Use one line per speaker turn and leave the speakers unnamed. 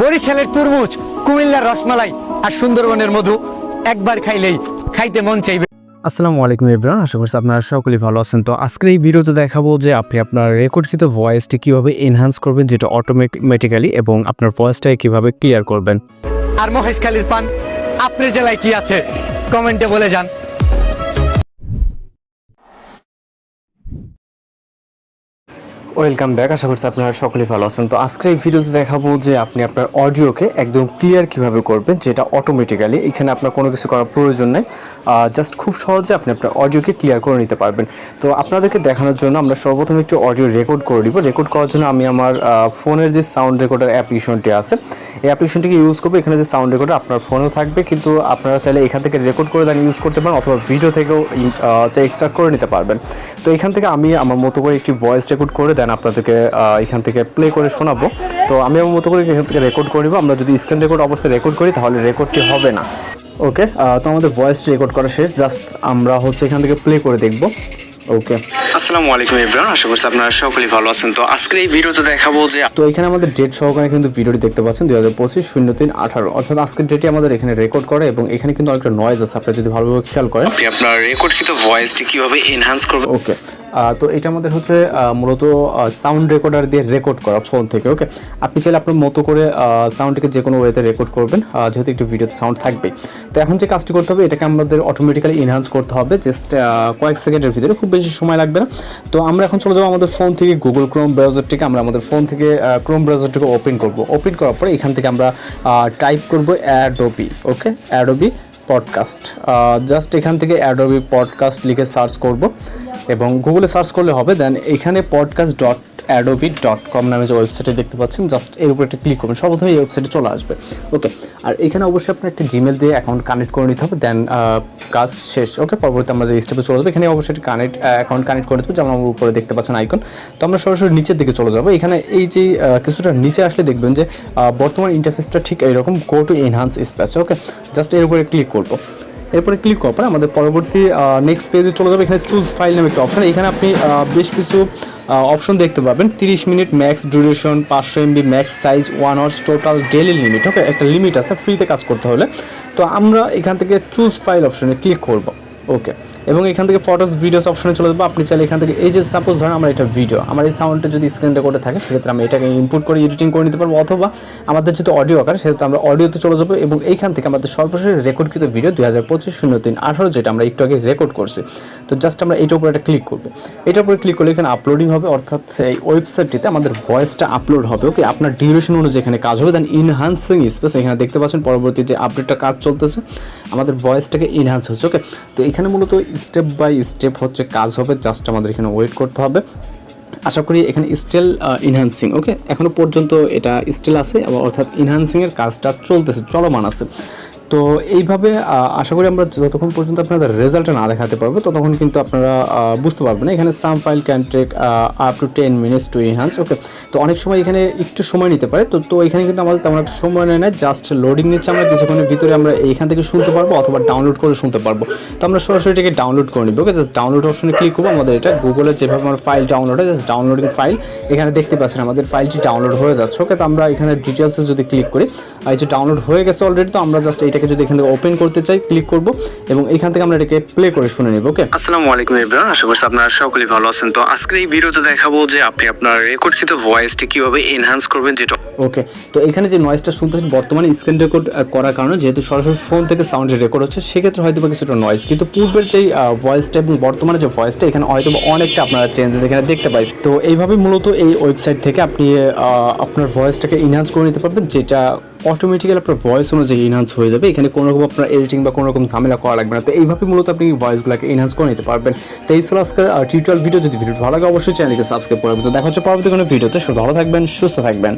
বরিশালের তরমুজ কুমিল্লার রসমালাই আর সুন্দরবনের মধু একবার খাইলেই খাইতে মন চাইবে।
আসসালামু আলাইকুম ইব্রান আশা করছি আপনারা সকলেই ভালো আছেন। তো আজকের এই ভিডিওতে দেখাবো যে আপনি আপনার রেকর্ডকৃত ভয়েসটি কীভাবে এনহ্যান্স করবেন যেটা অটোমেটিক্যালি এবং আপনার ভয়েসটাকে কীভাবে ক্লিয়ার করবেন।
আর মহেশখালীর পান আপনার জেলায় কি আছে? কমেন্টে বলে যান।
ওয়েলকাম ব্যাক আশা করছি আপনারা সকলেই ভালো আছেন। তো আজকে এই ভিডিওতে দেখাবো যে আপনি আপনার অডিওকে একদম ক্লিয়ার কীভাবে করবেন, যেটা অটোমেটিক্যালি এখানে আপনার কোনো কিছু করার প্রয়োজন নেই। জাস্ট খুব সহজে আপনি আপনার অডিওকে ক্লিয়ার করে নিতে পারবেন। তো আপনাদেরকে দেখানোর জন্য আমরা সর্বপ্রথম একটি অডিও রেকর্ড করে নিব রেকর্ড করার জন্য আমি আমার ফোনের যে সাউন্ড রেকর্ডার অ্যাপ্লিকেশনটি আছে, এই অ্যাপ্লিকেশনটিকে ইউজ করব। এখানে যে সাউন্ড রেকর্ডার আপনার ফোনেও থাকবে, কিন্তু আপনারা চাইলে এখান থেকে রেকর্ড করে দেন ইউজ করতে পারেন, অথবা ভিডিও থেকেও এক্সট্রাক্ট করে নিতে পারবেন। তো এখান থেকে আমি আমার মতো করে একটি ভয়েস রেকর্ড করে দেন, আপনাদেরকে এখান থেকে প্লে করে শোনাবো। তো আমি আমার মতো করে এখান থেকে রেকর্ড করে নিবো। আমরা যদি স্ক্রিন রেকর্ড অবস্থায় রেকর্ড করি, তাহলে রেকর্ডটি হবে না। ওকে তো আমাদের ভয়েসটি রেকর্ড করা শেষ। জাস্ট আমরা হচ্ছে এখান থেকে প্লে করে দেখব। ওকে
আসসালামু আলাইকুম ইব্রান আশা করছি আপনারা সকলেই ভালো আছেন। তো আজকের এই ভিডিওতে দেখাবো যে
তো এখানে আমাদের ডেট সহকারে কিন্তু ভিডিওটি দেখতে পাচ্ছেন দুই হাজার পঁচিশ শূন্য তিন আঠারো। অর্থাৎ আজকের ডেটে আমাদের এখানে রেকর্ড করে এবং এখানে কিন্তু অনেকটা নয়েজ আছে আপনারা যদি ভালোভাবে খেয়াল করেন।
আপনি আপনার রেকর্ডকৃত ভয়েসটি কীভাবে এনহ্যান্স করবেন?
ওকে তো এটা আমাদের হচ্ছে মূলত সাউন্ড রেকর্ডার দিয়ে রেকর্ড করা ফোন থেকে ওকে আপনি চাইলে আপনার মতো করে সাউন্ডটিকে যে কোনো ওয়েতে রেকর্ড করবেন যেহেতু একটু ভিডিওতে সাউন্ড থাকবে তো এখন যে কাজটি করতে হবে এটাকে আমাদের অটোমেটিক্যালি এনহান্স করতে হবে জাস্ট কয়েক সেকেন্ডের ভিতরে খুব বেশি সময় লাগবে না। তো আমরা এখন চলে যাব আমাদের ফোন থেকে গুগল ক্রোম ব্রাউজারটিকে আমরা আমাদের ফোন থেকে ক্রোম ব্রাউজারটিকে ওপেন করব। ওপেন করার পরে এখান থেকে আমরা টাইপ করব Adobe okay Adobe podcast just এখান থেকে অ্যাডোবি পডকাস্ট লিখে সার্চ করব। এবং গুগলে সার্চ করলে হবে দেন এখানে podcast dot Adobe dot com নামে যে ওয়েবসাইটে দেখতে পাচ্ছেন জাস্ট এর উপর একটা ক্লিক করবেন, সর্বপ্রথমে এই ওয়েবসাইটে চলে আসবে। ওকে আর এখানে অবশ্যই আপনার একটা জিমেল দিয়ে অ্যাকাউন্ট কানেক্ট করে নিতে হবে দেন কাজ শেষ। ওকে পরবর্তী আমরা যে স্টেপে চলে যাব, এখানে অবশ্যই একটা কানেক্ট অ্যাকাউন্ট কানেক্ট করে হবে যেমন আমার উপরে দেখতে পাচ্ছেন আইকন তো আমরা সরাসরি নিচের দিকে চলে যাব। এখানে এই যে কিছুটা নিচে আসলে দেখবেন যে বর্তমান ইন্টারফেসটা ঠিক এইরকম go to enhance space okay just এর উপরে ক্লিক করব। এরপরে ক্লিক করার পরে আমাদের পরবর্তী নেক্সট পেজে চলে যাবে। এখানে চুজ ফাইল নামে একটা অপশন এখানে আপনি বেশ কিছু অপশন দেখতে পাবেন। তিরিশ মিনিট ম্যাক্স ডিউরেশন পাঁচশো MB max size one hours total daily limit okay একটা লিমিট আছে ফ্রিতে কাজ করতে হলে। তো আমরা এখান থেকে চুজ ফাইল অপশনে ক্লিক করব। ওকে এবং এখান থেকে ফটোস ভিডিওস অপশনে চলে যাব। আপনি চাইলে এখান থেকে, এই যে সাপোজ ধরেন আমার এটা ভিডিও আমার এই সাউন্ডটা যদি স্ক্রিন রেকর্ডে থাকে, সেক্ষেত্রে আমি এটাকে ইনপুট করে এডিটিং করে নিতে পারব। অথবা আমাদের যেহেতু অডিও আকার, সেহেতু আমরা অডিওতে চলে যাব এবং এইখান থেকে আমাদের সর্বশেষ রেকর্ডকৃত ভিডিও দুই হাজার পঁচিশ শূন্য তিন আঠারো, যেটা আমরা একটু আগে রেকর্ড করছি। তো জাস্ট আমরা এইটার উপরে একটা ক্লিক করব। এটার উপরে ক্লিক করলে এখানে আপলোডিং হবে, অর্থাৎ এই ওয়েবসাইটটিতে আমাদের ভয়েসটা আপলোড হবে ওকে আপনার ডিউরেশন অনুযায়ী এখানে কাজ হবে। দেন ইনহান্সিং স্পেস এখানে দেখতে পাচ্ছেন পরবর্তী যে আপডেটটা কাজ চলতেছে, আমাদের ভয়েসটাকে ইনহান্স হচ্ছে ওকে তো এখানে মূলত স্টেপ বাই স্টেপ হচ্ছে কাজ হবে জাস্ট আমাদের এখানে ওয়েট করতে হবে। আশা করি এখানে স্টিল ইনহ্যান্সিং ওকে এখনও পর্যন্ত এটা স্টিল আছে অর্থাৎ ইনহ্যান্সিংয়ের কাজটা চলতেছে, চলমান আছে। তো এইভাবে আশা করি আমরা যতক্ষণ পর্যন্ত আপনাদের রেজাল্টটা না দেখাতে পারব, ততক্ষণ কিন্তু আপনারা বুঝতে পারবেন এখানে some file can take up to ten minutes to enhance okay তো অনেক সময় এখানে একটু সময় নিতে পারে, তো তো এখানে কিন্তু আমাদের তেমন একটা সময় নেয় না জাস্ট লোডিং নিচ্ছে আমরা, কিছুক্ষণের ভিতরে আমরা এইখান থেকে শুনতে পারব অথবা ডাউনলোড করে শুনতে পারব। তো আমরা সরাসরি এটাকে ডাউনলোড করে নিবো ওকে জাস্ট ডাউনলোড অপশনে ক্লিক করব, আমাদের এটা গুগলে যেভাবে আমার ফাইল ডাউনলোড হয় জাস্ট ডাউনলোডিং ফাইল এখানে দেখতে পাচ্ছেন আমাদের ফাইলটি ডাউনলোড হয়ে যাচ্ছে ওকে তো আমরা এখানে ডিটেলসে যদি ক্লিক করি এই যে ডাউনলোড হয়ে গেছে অলরেডি তো আমরা জাস্ট এটাকে যদি এখান থেকে ওপেন করতে চাই ক্লিক করব এবং এখান থেকে আমরা এটাকে প্লে করে শুনে নিব ওকে
আসসালামু আলাইকুম ইব্রান আশা করছি আপনারা সকলেই ভালো আছেন। তো আজকের এই ভিডিওতে দেখাবো যে আপনি আপনার রেকর্ডকৃত ভয়েসটি কীভাবে এনহ্যান্স করবেন যেটা
ওকে তো এখানে যে নয়েজটা শুনতেছেন বর্তমানে স্ক্রিন রেকর্ড করার কারণে যেহেতু সরাসরি ফোন থেকে সাউন্ড রেকর্ড হচ্ছে সেক্ষেত্রে হয়তো বা কিছুটা নয়েজ কিন্তু পূর্বের যেই ভয়েসটা এবং বর্তমানে যে ভয়েসটা এখানে হয়তো অনেকটা আপনারা চেঞ্জেস এখানে দেখতে পাইছি তো এইভাবে মূলত এই ওয়েবসাইট থেকে আপনি আপনার ভয়েসটাকে ইনহান্স করে নিতে পারবেন যেটা অটোমেটিক্যালি আপনার ভয়েস অনুযায়ী এনহান্স হয়ে যাবে। এখানে কোনো রকম আপনার এডিটিং বা কোনো রকম ঝামেলা করা লাগবে না। তো এইভাবে মূলত আপনি ভয়েসগুলোকে এনহান্স করে নিতে পারবেন। তো এই ছিল আজকের টিউটোরিয়াল ভিডিও যদি ভিডিও ভালো লাগে, অবশ্যই চ্যানেলকে সাবস্ক্রাইব করবেন তো দেখা হচ্ছে পরবর্তী কোনো ভিডিওতে ভালো থাকবেন, সুস্থ থাকবেন।